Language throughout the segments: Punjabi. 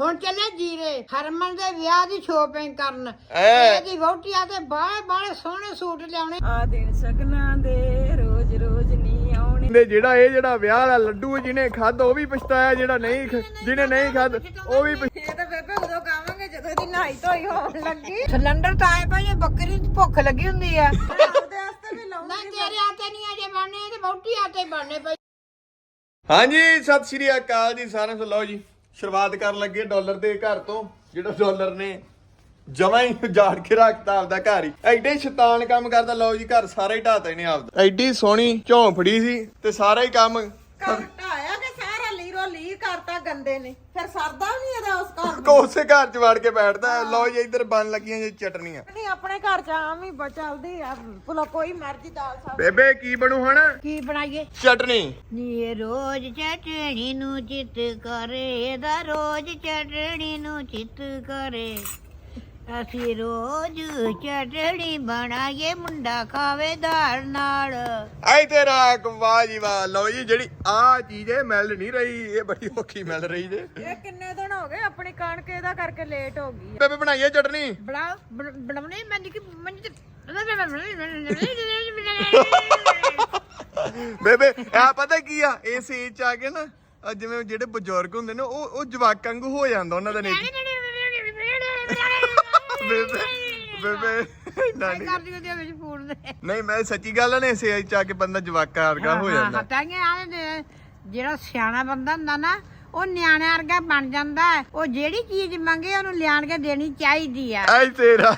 ਹੁਣ ਚੱਲੇ ਜੀਰੇ ਹਰਮਨ ਦੇ ਵਿਆਹ ਦੀ ਸ਼ੋਪਿੰਗ ਕਰਨ। ਐ। ਇਹਦੀ ਵਹੁਟੀਆਂ ਤੇ ਬਾਹਲੇ ਬਾਹਲੇ ਸੋਹਣੇ ਸੂਟ ਲਿਆਉਣੇ। ਆ ਦਿਨ ਸਗਨਾਂ ਦੇ ਰੋਜ਼ ਰੋਜ਼ ਨਹੀਂ ਆਉਣੇ। ਤੇ ਜਿਹੜਾ ਇਹ ਜਿਹੜਾ ਵਿਆਹ ਵਾਲਾ ਲੱਡੂ ਜਿਹਨੇ ਖਾਦਾ ਉਹ ਵੀ ਪਛਤਾਇਆ ਜਿਹੜਾ ਨਹੀਂ ਖ- ਜਿਹਨੇ ਨਹੀਂ ਖਾਦਾ ਉਹ ਵੀ ਪਛ- ਇਹ ਤਾਂ ਬੇਬੇ ਉਦੋਂ ਖਾਵਾਂਗੇ ਜਦੋਂ ਇਹਦੀ ਨਹਾਈ ਧੋਈ ਹੋਣ ਲੱਗੀ। ਸਿਲੰਡਰ ਤਾਂ ਆਏ ਭਾਈ ਬੱਕਰੀ ਦੀ ਭੁੱਖ ਲੱਗੀ ਹੁੰਦੀ ਆ। ਉਹਦੇ ਵਾਸਤੇ ਵੀ ਲਾਉਂ ਨਾ ਤੇਰੇ ਆਤੇ ਨਹੀਂ ਅਜੇ ਬਣਨੇ ਤੇ ਵਹੁਟੀ ਆਤੇ ਬਣਨੇ ਪਈ ਹਾਂਜੀ ਸਤਿ ਸ਼੍ਰੀ ਅਕਾਲ ਜੀ ਸਾਰਿਆਂ ਨੂੰ ਲਓ ਜੀ। ਸ਼ੁਰੂਆਤ ਕਰਨ ਲੱਗੇ ਡਾਲਰ ਦੇ ਘਰ ਤੋਂ, ਜਿਹੜਾ ਡਾਲਰ ਨੇ ਜਮਾ ਹੀ ਉਜਾੜ ਕੇ ਰੱਖਤਾ ਆਪਦਾ ਘਰ ਹੀ। ਐਡੇ ਸ਼ੈਤਾਨ ਕੰਮ ਕਰਦਾ, ਲਓ ਜੀ, ਘਰ ਸਾਰਾ ਹੀ ਢਾਤਾ ਇਹਨੇ ਆਪਦਾ। ਐਡੀ ਸੋਹਣੀ ਝੌਂਫੜੀ ਸੀ ਤੇ ਸਾਰਾ ਹੀ ਕੰਮ ਗੰਦੇ ਨੇ। ਫਿਰ ਸਰਦਾ ਵੀ ਨਹੀਂ ਇਹਦਾ ਉਸ ਘਰ ਨੂੰ। ਕੋਸੇ ਘਰ ਚ ਵੜ ਕੇ ਬੈਠਦਾ ਹੈ। ਲਓ ਜੀ ਇੱਧਰ ਬਣ ਲੱਗੀਆਂ ਜੀ ਚਟਨੀਆਂ ਨਹੀਂ ਆਪਣੇ ਘਰ ਚ ਆਮ ਹੀ ਬ- ਚੱਲਦੀ ਆ। ਭਲਾ ਕੋਈ ਮਰਜ਼ੀ ਦਾਲ ਸਬਜ਼ੀ ਬੇਬੇ ਕੀ ਬਣੂ ਹੁਣ? ਕੀ ਬਣਾਈਏ? ਚਟਨੀ ਨੀ ਰੋਜ਼ ਚਟਣੀ ਨੂੰ ਚਿੱਤ ਕਰੇ ਇਹਦਾ ਰੋਜ਼ ਚਟਣੀ ਨੂੰ ਚਿੱਤ ਕਰੇ। ਅਸੀਂ ਰੋਜ਼ ਚਟਣੀ ਬਣਾਈਏ ਮੁੰਡਾ ਖਾਵੇ ਦਾਲ ਨਾਲ। ਆਈ ਤੇਰਾ ਵਾਹ ਜੀ ਵਾਹ ਲਓ ਜੀ ਜਿਹੜੀ ਆ ਚੀਜ਼ ਇਹ ਮਿਲ ਨਹੀਂ ਰਹੀ ਇਹ ਬੜੀ ਔਖੀ ਮਿਲ ਰਹੀ ਜੇ। ਇਹ ਕਿੰਨੇ ਦਿਨ ਹੋ ਗਏ? ਆਪਣੀ ਕਣਕ ਇਹਦਾ ਕਰਕੇ ਲੇਟ ਹੋ ਗਈ। ਬੇਬੇ ਬਣਾਈਏ ਚਟਨੀ ਬਣਾ ਬਣ- ਬਣਾਉਣੇ? ਮੈਂ ਕਿ ਮੈਂ ਬੇਬੇ ਆ ਪਤਾ ਕੀ ਆ? ਇਸ ਏਜ ਚ ਆ ਕੇ ਨਾ ਜਿਵੇਂ ਜਿਹੜੇ ਬਜ਼ੁਰਗ ਹੁੰਦੇ ਨੇ ਉਹ ਉਹ ਜਵਾਕਾਂ ਵਾਂਗੂ ਹੋ ਜਾਂਦਾ ਉਹਨਾਂ ਦਾ ਨੇਚਰ ਬੇਬੇ ਬੇਬੇ ਨਾ ਨਹੀਂ ਕਰਦੀ ਉਹਦੇ ਵਿੱਚ ਫੋਨ ਦੇ। ਨਹੀਂ ਮੈਂ ਸੱਚੀ ਗੱਲ ਆ ਨਾ ਏਜ ਚ ਆ ਕੇ ਬੰਦਾ ਜਵਾਕਾਂ ਵਰਗਾ ਹੋ ਜਾਂਦਾ। ਹਟਾਂਗੇ ਆਦੇ ਜਿਹੜਾ ਸਿਆਣਾ ਬੰਦਾ ਹੁੰਦਾ ਨਾ ਉਹ ਨਿਆਣਿਆਂ ਵਰਗਾ ਬਣ ਜਾਂਦਾ। ਉਹ ਜਿਹੜੀ ਚੀਜ਼ ਮੰਗੇ ਉਹਨੂੰ ਲਿਆਣ ਕੇ ਦੇਣੀ ਚਾਹੀਦੀ ਆ। ਆਈ ਤੇਰਾ।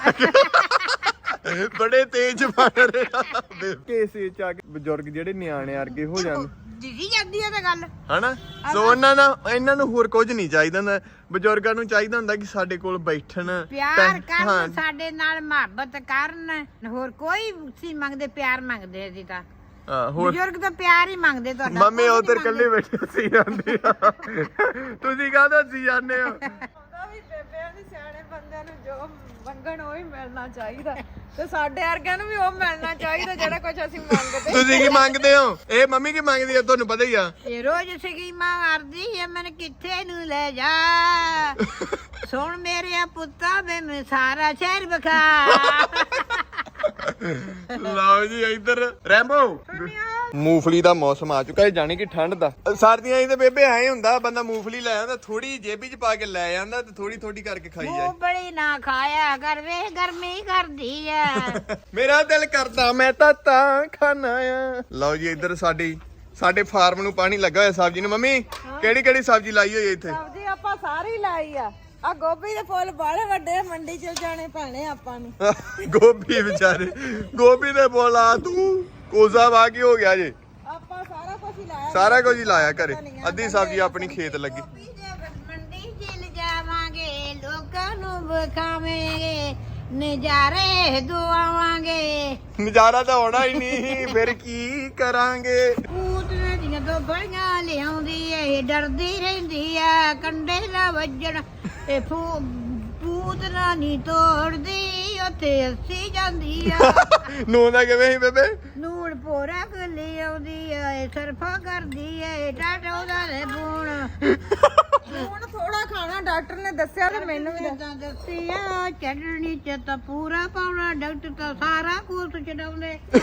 ਬੜੇ ਤੇਜ਼ ਬਣ ਰਿਹਾ। ਬੇਬੇ ਏਜ ਚ ਆ ਕੇ ਬਜ਼ੁਰਗ ਜਿਹੜੇ ਨਿਆਣੇ ਵਰਗੇ ਹੋ ਜਾਂਦੇ ਦਿਖੀ ਜਾਂਦੀ ਹੈ ਤਾਂ ਗੱਲ। ਹਨਾ? ਸੋ ਉਹਨਾਂ ਨਾਲ ਇਹਨਾਂ ਨੂੰ ਹੋਰ ਕੁਝ ਨਹੀਂ ਚਾਹੀਦਾ ਹੁੰਦਾ। ਬਜ਼ੁਰਗਾਂ ਨੂੰ ਚਾਹੀਦਾ ਹੁੰਦਾ ਕਿ ਸਾਡੇ ਕੋਲ ਬੈਠਣ ਪਿਆਰ ਕਰਨ ਸਾਡੇ ਨਾਲ ਮੁਹੱਬਤ ਕਰਨ। ਹੋਰ ਕੋਈ ਸੀ ਮੰਗਦੇ ਪਿਆਰ ਮੰਗਦੇ ਅਸੀਂ ਤਾਂ। ਹਾਂ, ਹੋਰ ਬਜ਼ੁਰਗ ਤਾਂ ਪਿਆਰ ਹੀ ਮੰਗਦੇ ਤੁਹਾਡਾ। ਮੰਮੀ ਉਧਰ ਇਕੱਲੇ ਬੈਠੇ ਸੀ ਜਾਂਦੇ ਤੁਸੀਂ ਕਾਹਦਾ ਸੀ ਜਾਂਦੇ ਹੋ ਉਹਦਾ ਵੀ ਬੇਬਿਆਂ ਦੇ ਸਿਆਣੇ ਬੰਦਿਆਂ ਨੂੰ ਜੋ ਮੰਗਣ ਉਹ ਹੀ ਮਿਲਣਾ ਚਾਹੀਦਾ। ਤੇ ਸਾਡੇ ਵਰਗਿਆਂ ਨੂੰ ਵੀ ਉਹ ਮਿਲਣਾ ਚਾਹੀਦਾ ਜਿਹੜਾ ਕੁਝ ਅਸੀਂ ਮੰਗਦੇ। ਤੁਸੀਂ ਕੀ ਮੰਗਦੇ ਹੋ? ਇਹ ਮੰਮੀ ਕੀ ਮੰਗਦੀ ਆ? ਤੁਹਾਨੂੰ ਪਤਾ ਹੀ ਆ। ਇਹ ਰੋਜ਼ ਸਕੀਮਾਂ ਮਾਰਦੀ ਐ ਮੈਨੂੰ ਕਿੱਥੇ ਨੂੰ ਲੈ ਜਾ। ਸੁਣ ਮੇਰੇ ਪੁੱਤਾ ਵੇ ਮੈਂ ਸਾਰਾ ਸ਼ਹਿਰ ਵਿਖਾ। ਲਓ ਜੀ ਇੱਧਰ ਰੈਂਬੋ। ਮੂੰਗਫਲੀ ਦਾ ਮੌਸਮ ਆ ਚੁੱਕਾ ਹੈ ਜਾਣੀ ਕਿ ਠੰਡ ਦਾ। ਸਰਦੀਆਂ 'ਚ ਤੇ ਬੇਬੇ ਐ ਹੁੰਦਾ ਬੰਦਾ ਮੂੰਗਫਲੀ ਲੈ ਆਉਂਦਾ ਥੋੜੀ ਜੇਬੀ 'ਚ ਪਾ ਕੇ ਲੈ ਜਾਂਦਾ ਤੇ ਥੋੜੀ ਥੋੜੀ ਕਰਕੇ ਖਾਈ ਜਾਏ। ਬੜੀ ਨਾ ਖਾਇਆ ਕਰ ਵੇ ਗਰਮੀ ਕਰਦੀ ਐ ਮੇਰਾ ਦਿਲ ਕਰਦਾ ਮੈਂ ਤਾਂ ਤਾਂ ਖਾਣਾ ਆ। ਲਓ ਜੀ ਇੱਧਰ ਸਾਡੀ ਸਾਡੇ ਫਾਰਮ ਨੂੰ ਪਾਣੀ ਲੱਗਾ ਹੋਇਆ ਸਬਜ਼ੀ ਨੂੰ। ਮੰਮੀ ਕਿਹੜੀ ਕਿਹੜੀ ਸਬਜ਼ੀ ਲਾਈ ਹੋਈ ਹੈ ਇੱਥੇ? ਸਬਜ਼ੀ ਆਪਾਂ ਸਾਰੀ ਲਾਈ ਆ। ਆ ਗੋਭੀ ਦੇ ਫੁੱਲ ਬਾਲੇ ਵੱਡੇ ਆ, ਮੰਡੀ ਚ ਜਾਣੇ ਪੈਣੇ ਆਪਾਂ ਨੂੰ। ਗੋਭੀ ਵਿਚਾਰੇ ਗੋਭੀ ਦੇ ਬੋਲਾ ਤੂੰ। ਕੋਜ਼ਾ ਵਾ ਕੀ ਹੋ ਗਿਆ ਜੇ। ਆਪਾਂ ਸਾਰਾ ਕੁਝ ਹੀ ਲਾਇਆ। ਸਾਰਾ ਕੁਝ ਹੀ ਲਾਇਆ ਘਰੇ। ਅੱਧੀ ਸਬਜ਼ੀ ਆਪਣੀ ਖੇਤ ਲੱਗੀ। ਮੰਡੀ ਚ ਲਿਜਾਵਾਂਗੇ ਲੋਕਾਂ ਨੂੰ ਵਿਖਾਵਾਂਗੇ ਨਜ਼ਾਰੇ ਦੁਆਵਾਂਗੇ। ਨਜ਼ਾਰਾ ਤਾਂ ਆਉਣਾ ਹੀ ਨਹੀਂ ਫਿਰ ਕੀ ਕਰਾਂਗੇ? ਪੂਤਨੇ ਦੀਆਂ ਦੋ ਬੜੀਆਂ ਲਿਆਉਂਦੀ ਏ ਡਰਦੀ ਰਹਿੰਦੀ ਆ ਕੰਡੇ ਨਾ ਵੱਜਣ। ਇਹ ਫੂ ਪੂਤਨਾ ਨਹੀਂ ਤੋੜਦੀ ਉੱਥੇ ਅੱਸੀ ਜਾਂਦੀ ਆ। ਨੂੰ ਦਾ ਕਿਵੇਂ ਸੀ ਬੇਬੇ? ਨੂੜ ਪੋਰਾ ਕੱਲੀ ਆਉਂਦੀ ਆ ਇਹ ਸਰਫਾ ਕਰਦੀ ਏ ਟਾਟੋ ਦਾ ਲੈ ਬੂਣ। ਹੁਣ ਥੋੜਾ ਖਾਣਾ ਡਾਕਟਰ ਨੇ ਦੱਸਿਆ ਤੇ ਮੈਨੂੰ ਵੀ ਦੱਸ- ਤਾਂ ਦੱਸੀ ਆ ਚੜਣੀ ਚ ਤਾਂ ਪੂਰਾ ਪਾਉਣਾ ਡਾਕਟਰ ਤਾਂ ਸਾਰਾ ਕੁਝ ਚੜਾਉਂਦੇ।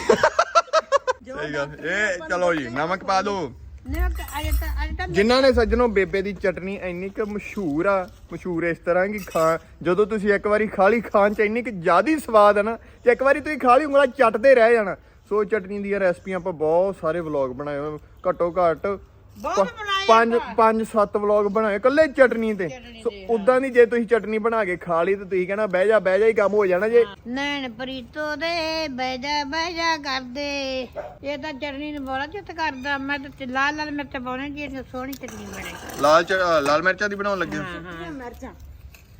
ਸਹੀ ਗੱਲ ਇਹ ਚਲੋ ਜੀ ਨਮਕ ਪਾ ਦਿਓ ਨੇ ਅਜੇ ਤਾਂ ਅਜੇ ਤਾਂ ਜਿਨ੍ਹਾਂ ਨੇ ਸੱਜਣੋ ਬੇਬੇ ਦੀ ਚਟਨੀ ਇੰਨੀ ਕਿ ਮਸ਼ਹੂਰ ਆ ਮਸ਼ਹੂਰ ਇਸ ਤਰ੍ਹਾਂ ਕਿ ਖਾ ਜਦੋਂ ਤੁਸੀਂ ਇੱਕ ਵਾਰੀ ਖਾ ਲਈ ਖਾਣ ਚ ਇੰਨੀ ਕਿ ਜ਼ਿਆਦੀ ਸਵਾਦ ਆ ਨਾ ਤੇ ਇੱਕ ਵਾਰੀ ਤੁਸੀਂ ਖਾ ਲਈ ਉਂਗਲਾ ਚੱਟਦੇ ਰਹਿ ਜਾਣਾ। ਸੋ ਚਟਨੀ ਦੀਆਂ ਰੈਸਪੀਆਂ ਆਪਾਂ ਬਹੁਤ ਸਾਰੇ ਵਲੌਗ ਬਣਾਏ ਹੋਏ ਘੱਟੋ ਘੱਟ ਬਹੁਤ ਬਣਾਏ ਪੰਜ ਪੰਜ ਸੱਤ ਵਲੌਗ ਬਣਾਏ ਕੱਲੇ ਚਟਨੀ ਤੇ। ਸੋ ਉਦਾਂ ਦੀ ਜੇ ਤੁਸੀਂ ਚਟਨੀ ਬਣਾ ਕੇ ਖਾ ਲਈ ਤੇ ਤੁਸੀਂ ਕਹਿਣਾ ਬਹਿ ਜਾ ਬਹਿ ਜਾ ਹੀ ਕੰਮ ਹੋ ਜਾਣਾ ਜੇ। ਨੈਣ ਪ੍ਰੀਤੋ ਦੇ ਬੈਜਾ ਬੈਜਾ ਕਰਦੇ। ਇਹ ਤਾਂ ਚਟਨੀ ਨੂੰ ਬੜਾ ਚਿੱਤ ਕਰਦਾ ਮੈਂ ਤਾਂ ਲਾਲ ਲਾਲ ਮਿਰਚ ਪਾਉਣੇ ਜੀ ਇੰਨੀ ਸੋਹਣੀ ਚਟਨੀ ਬਣੇ। ਲਾਲ ਚ- ਅ, ਲਾਲ ਮਿਰਚਾਂ ਦੀ ਬਣਾਉਣ ਲੱਗੇ ਹੋ? ਹਾਂ ਮਿਰਚਾਂ।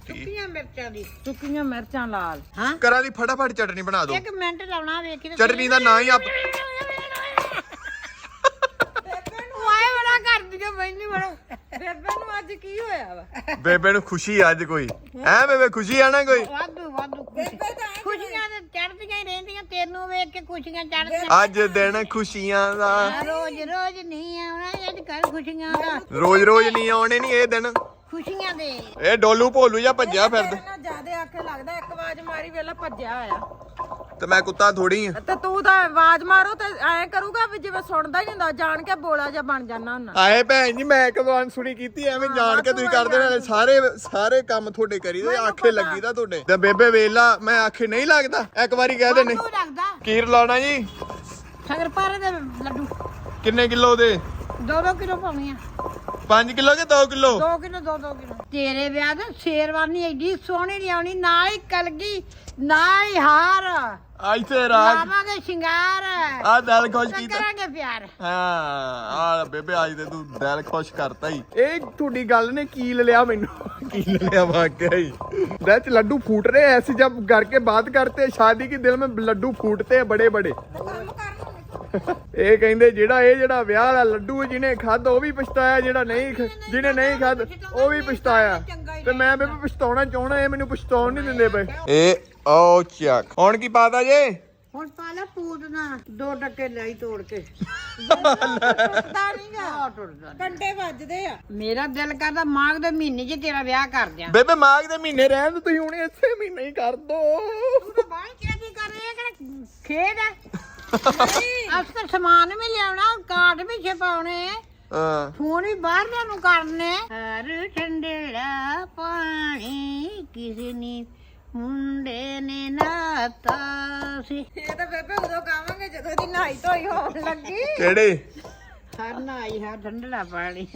ਸੁੱਕੀਆਂ ਮਿਰਚਾਂ ਦੀ। ਸੁੱਕੀਆਂ ਮਿਰਚਾਂ ਲਾਲ। ਹਾਂ। ਕਰਾਂ ਦੀ ਫਟਾਫਟ ਚਟਨੀ ਬਣਾ ਦਿਓ। ਇੱਕ ਮਿੰਟ ਲਾਉਣਾ ਵੇਖੀ ਤੇ ਚਟਨੀ ਦਾ ਨਾਂ ਹੀ ਆਪ ਉਹ ਆਏ ਬੜਾ ਕਰਦੀ ਕਿ ਮੈਨੂੰ ਬੜਾ ਬੇਬੇ ਨੂੰ ਅੱਜ ਕੀ ਹੋਇਆ ਵਾ? ਬੇਬੇ ਨੂੰ ਖੁਸ਼ੀ ਅੱਜ ਕੋਈ। ਹੈ ਬੇਬੇ ਖੁਸ਼ੀ ਆ ਨਾ ਕੋਈ? ਵਾਧੂ ਵਾਧੂ ਖੁਸ਼ੀ। ਖੁਸ਼ੀਆਂ ਤੇ ਚੜਦੀਆਂ ਹੀ ਰਹਿੰਦੀਆਂ ਤੈਨੂੰ ਵੇਖ ਕੇ ਖੁਸ਼ੀਆਂ ਚੜਦੀਆਂ ਅੱਜ ਦਿਨ ਖੁਸ਼ੀਆਂ ਦਾ। ਰੋਜ਼ ਰੋਜ਼ ਨਹੀਂ ਆਉਣਾ ਅੱਜ ਕੱਲ ਖੁਸ਼ੀਆਂ ਦਾ। ਰੋਜ਼ ਰੋਜ਼ ਨਹੀਂ ਆਉਣੇ ਨਹੀਂ ਇਹ ਦਿਨ। ਖੁਸ਼ੀਆਂ ਦੇ। ਇਹ ਡੋਲੂ ਭੋਲੂ ਜਾਂ ਭੱਜਿਆ ਫਿਰਦਾ। ਜਿਆਦੇ ਆਖੇ ਲੱਗਦਾ ਇੱਕ ਆਵਾਜ਼ ਮਾਰੀ ਵੇਲਾ ਭੱਜਿਆ ਆਇਆ ਤੇ ਮੈਂ ਕੁੱਤਾ ਥੋੜੀ ਆ। ਤੇ ਤੂੰ ਤਾਂ ਆਵਾਜ਼ ਮਾਰੋ ਤੇ ਐਂ ਕਰੂਗਾ ਵੀ ਜਿਵੇਂ ਸੁਣਦਾ ਹੀ ਹੁੰਦਾ ਜਾਣ ਕੇ ਬੋਲਾ ਜਾਂ ਬਣ ਜਾਣਾ ਹੁੰਦਾ। ਆਏ ਭੈਣ ਜੀ ਮੈਂ ਕਦੋਂ ਅਨਸੁਣੀ ਕੀਤੀ ਐਵੇਂ ਜਾਣ ਕੇ ਤੁਸੀਂ ਕਰਦੇ ਨਾਲੇ ਸਾਰੇ ਸਾਰੇ ਕੰਮ ਤੁਹਾਡੇ ਕਰੀਦੇ ਆਖੇ ਲੱਗੀਦਾ ਤੁਹਾਡੇ। ਤੇ ਬੇਬੇ ਵੇਲਾ ਮੈਂ ਆਖੇ ਨਹੀਂ ਲੱਗਦਾ ਇੱਕ ਵਾਰੀ ਕਹਿ ਦੇਣੇ। ਤੂੰ ਕੀਰ ਲਾਉਣਾ ਜੀ। ਸ਼ਗਰ ਪਾਰੇ ਦੇ ਲੱਡੂ। ਕਿੰਨੇ ਕਿਲੋ ਦੇ? 2-2 ਕਿਲੋ ਪਾਉਣੀਆਂ 5 ਕਿਲੋ ਕਿ 2 ਕਿਲੋ 2 ਕਿਲੋ 2-2 ਕਿਲੋ ਤੇਰੇ ਵਿਆਹ ਤੇ ਸ਼ੇਰਵਾਨੀ ਐਡੀ ਸੋਹਣੀ ਲਿਆਉਣੀ ਨਾਲ ਹੀ ਕਲਗੀ ਨਾਲ ਹੀ ਹਾਰ ਅੱਜ ਤੇ ਰਾਜ ਲਾਵਾਂਗੇ ਸ਼ਿੰਗਾਰ ਆ ਦਿਲ ਖੁਸ਼ ਕੀਤਾ ਕਰਾਂਗੇ ਪਿਆਰ ਹਾਂ ਆ ਬੇਬੇ ਅੱਜ ਤੇ ਤੂੰ ਦਿਲ ਖੁਸ਼ ਕਰਤਾ ਹੀ ਇਹ ਤੁਹਾਡੀ ਗੱਲ ਨੇ ਕੀਲ ਲਿਆ ਮੈਨੂੰ ਕੀਲ ਲਿਆ ਵਾਕਿਆ ਹੀ ਵਿੱਚ ਲੱਡੂ ਫੂਟ ਰਹੇ ਐਸੇ ਜਬ घर के बात करते शादी के दिल में ਲੱਡੂ ਫੂਟਤੇ ਬੜੇ ਬੜੇ ਕੰਮ ਕਰ ਇਹ ਕਹਿੰਦੇ ਜਿਹੜਾ ਇਹ ਜਿਹੜਾ ਵਿਆਹ ਵਾਲਾ ਲੱਡੂ ਜਿਹਨੇ ਖਾਦਾ ਉਹ ਵੀ ਪਛਤਾਇਆ ਜਿਹੜਾ ਨਹੀਂ ਖ- ਜਿਹਨੇ ਨਹੀਂ ਖਾਦਾ ਉਹ ਵੀ ਪਛਤਾਇਆ। ਤੇ ਮੈਂ ਬੇਬੇ ਪਛਤਾਉਣਾ ਚਾਹਣਾ ਇਹ ਮੈਨੂੰ ਪਛਤਾਉਣ ਨਹੀਂ ਦਿੰਦੇ ਪਏ। ਇਹ ਓ ਚੱਕ। ਹੁਣ ਕੀ ਪਾਤਾ ਜੇ? ਹੁਣ ਪਾ ਲੈ ਪੂਤ ਨਾ ਦੋ ਟੱਕੇ ਲਈ ਤੋੜ ਕੇ। ਟੁੱਟਦਾ ਨਹੀਂਗਾ ਆ ਟੁੱਟਦਾ ਘੰਟੇ ਵੱਜਦੇ ਆ। ਮੇਰਾ ਦਿਲ ਕਰਦਾ ਮਾਘ ਦੇ ਮਹੀਨੇ 'ਚ ਤੇਰਾ ਵਿਆਹ ਕਰ ਦਿਆਂ। ਬੇਬੇ ਮਾਘ ਦੇ ਮਹੀਨੇ ਰਹਿਣ ਤੇ ਤੁਸੀਂ ਹੁਣ ਇਸੇ ਮਹੀਨੇ ਹੀ ਕਰ ਦੋ। ਤੂੰ ਤਾਂ ਬਾਹਰ ਕਿਹੜੀ ਕਰ ਰਹੀ ਹੈ ਕਿਹੜਾ ਖੇਡ ਹੈ ਅਸ ਤਾਂ ਸਮਾਨ ਵੀ ਲਿਆਉਣਾ ਕਾਰਡ ਵੀ ਛਪਾਉਣੇ। ਹਾਂ। ਫੋਨ ਵੀ ਬਾਹਰ ਦੇ ਨੂੰ ਕਰਨੇ। ਹਰ ਠੰਡੜਾ ਪਾਣੀ ਕਿਸੇ ਨੇ ਮੁੰਡੇ ਨੇ ਨਾਤਾ ਸੀ। ਇਹ ਤਾਂ ਬੇਬੇ ਉਦੋਂ ਕਾਵਾਂਗੇ ਜਦੋਂ ਦੀ ਨਹਾਈ ਧੋਈ ਹੋਣ ਲੱਗੀ। ਕਿਹੜੇ? ਹਰ ਨਾਈ ਹਰ ਠੰਡੜਾ ਪਾਣੀ।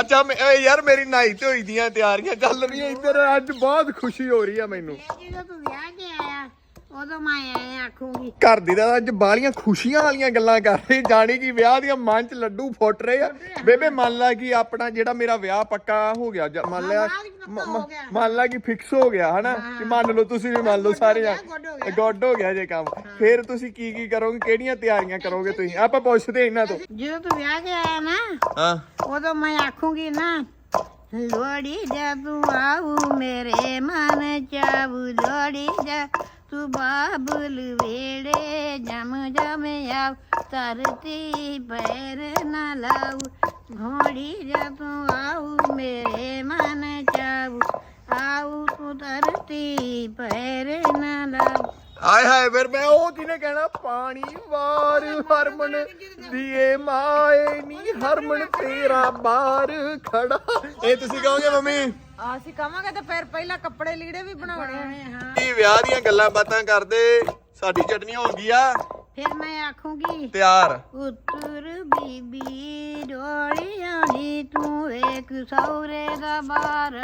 ਅੱਛਾ ਮੈਂ ਯਾਰ ਮੇਰੀ ਨਾਈ ਤੇ ਹੋਈ ਦੀਆਂ ਤਿਆਰੀਆਂ ਚੱਲ ਰਹੀਆਂ ਇੱਧਰ। ਅੱਜ ਬਹੁਤ ਖੁਸ਼ੀ ਹੋ ਰਹੀ ਆ ਮੈਨੂੰ। ਜਦੋਂ ਤੂੰ ਵਿਆਹ ਕੇ ਆਇਆ ਉਦੋਂ ਮੈਂ ਐ ਆਖੂਗੀ ਘਰ ਦੀ ਤਾਂ ਅੱਜ ਬਾਲੀਆਂ ਖੁਸ਼ੀਆਂ ਵਾਲੀਆਂ ਗੱਲਾਂ ਕਰ ਰਹੀ ਜਾਣੀ ਕਿ ਵਿਆਹ ਦੀਆਂ ਮਨ ਚ ਲੱਡੂ ਫੁੱਟ ਰਹੇ ਆ। ਬੇਬੇ ਮੰਨ ਲਾ ਕਿ ਆਪਣਾ ਜਿਹੜਾ ਮੇਰਾ ਵਿਆਹ ਪੱਕਾ ਹੋ ਗਿਆ ਜਾਂ ਮੰਨ ਲਿਆ ਹਾਂ, ਪੱਕਾ ਮ- ਹੋ ਮ- ਗਿਆ। ਮੰਨ ਲਾ ਕਿ ਫਿਕਸ ਹੋ ਗਿਆ ਹਨਾ? ਕਿ ਮੰਨ ਲਓ ਤੁਸੀਂ ਵੀ ਮੰਨ ਲਓ ਸਾਰੇ ਗਿਆ, ਜਾਣੇ ਗੁੱਡ ਹੋ ਗਿਆ। ਗੁੱਡ ਹੋ ਗਿਆ ਜੇ ਕੰਮ। ਫਿਰ ਤੁਸੀਂ ਕੀ ਕੀ ਕਰੋਗੇ? ਕਿਹੜੀਆਂ ਤਿਆਰੀਆਂ ਕਰੋਗੇ ਤੁਸੀਂ? ਆਪਾਂ ਪੁੱਛਦੇ ਇਹਨਾਂ ਤੋਂ। ਜਦੋਂ ਤੂੰ ਵਿਆਹ ਕੇ ਆਇਆ ਨਾ ਹਾਂ। ਉਦੋਂ ਮੈਂ ਆਖੂਗੀ ਨਾ ਲੋੜੀ ਜਾ ਤੂੰ ਆਉ ਮੇਰੇ ਮਨ ਚਾਵੂ ਲੋੜੀ ਜਾ ਤੂੰ ਬਾਬੁਲ ਵੇੜੇ ਜਮ ਜਮ ਆਉ ਧਰਤੀ ਪੈਰ ਨਾ ਲਾਉ ਘੋੜੀ ਜਾ ਤੂੰ ਆਉ ਮੇਰੇ ਮਨ ਚਾਵੂ ਆਉ ਤੂੰ ਧਰਤੀ ਪੈਰ ਨਾ ਲਾਉ ਆਏ ਹਾਏ, ਫਿਰ ਮੈਂ ਉਹ ਕਿਨੇ ਕਹਿਣਾ, ਪਾਣੀ ਵਾਰ ਹਰਮਨ ਦੀਏ ਮਾਏ ਨੀ, ਹਰਮਨ ਤੇਰਾ ਬਾਰ ਖੜਾ। ਇਹ ਤੁਸੀਂ ਕਹੋਗੇ ਮੰਮੀ? ਆ ਅਸੀਂ ਕਵਾਂਗੇ ਤੇ ਫਿਰ ਪਹਿਲਾਂ ਕੱਪੜੇ ਲੀੜੇ ਵੀ ਬਣਾਉਣੇ ਆ। ਹਾਂ। ਇਹ ਵਿਆਹ ਦੀਆਂ ਗੱਲਾਂ ਬਾਤਾਂ ਕਰਦੇ? ਸਾਡੀ ਚਟਨੀ ਹੋ ਗਈ ਆ ਫਿਰ ਮੈਂ ਆਖੂਗੀ ਤਿਆਰ। ਉੱਤਰ ਬੀਬੀ ਡੋਲੀਆਂ ਦੀ ਤੂੰ ਇੱਕ ਸੌਰੇ ਦਾ ਬਾਰ।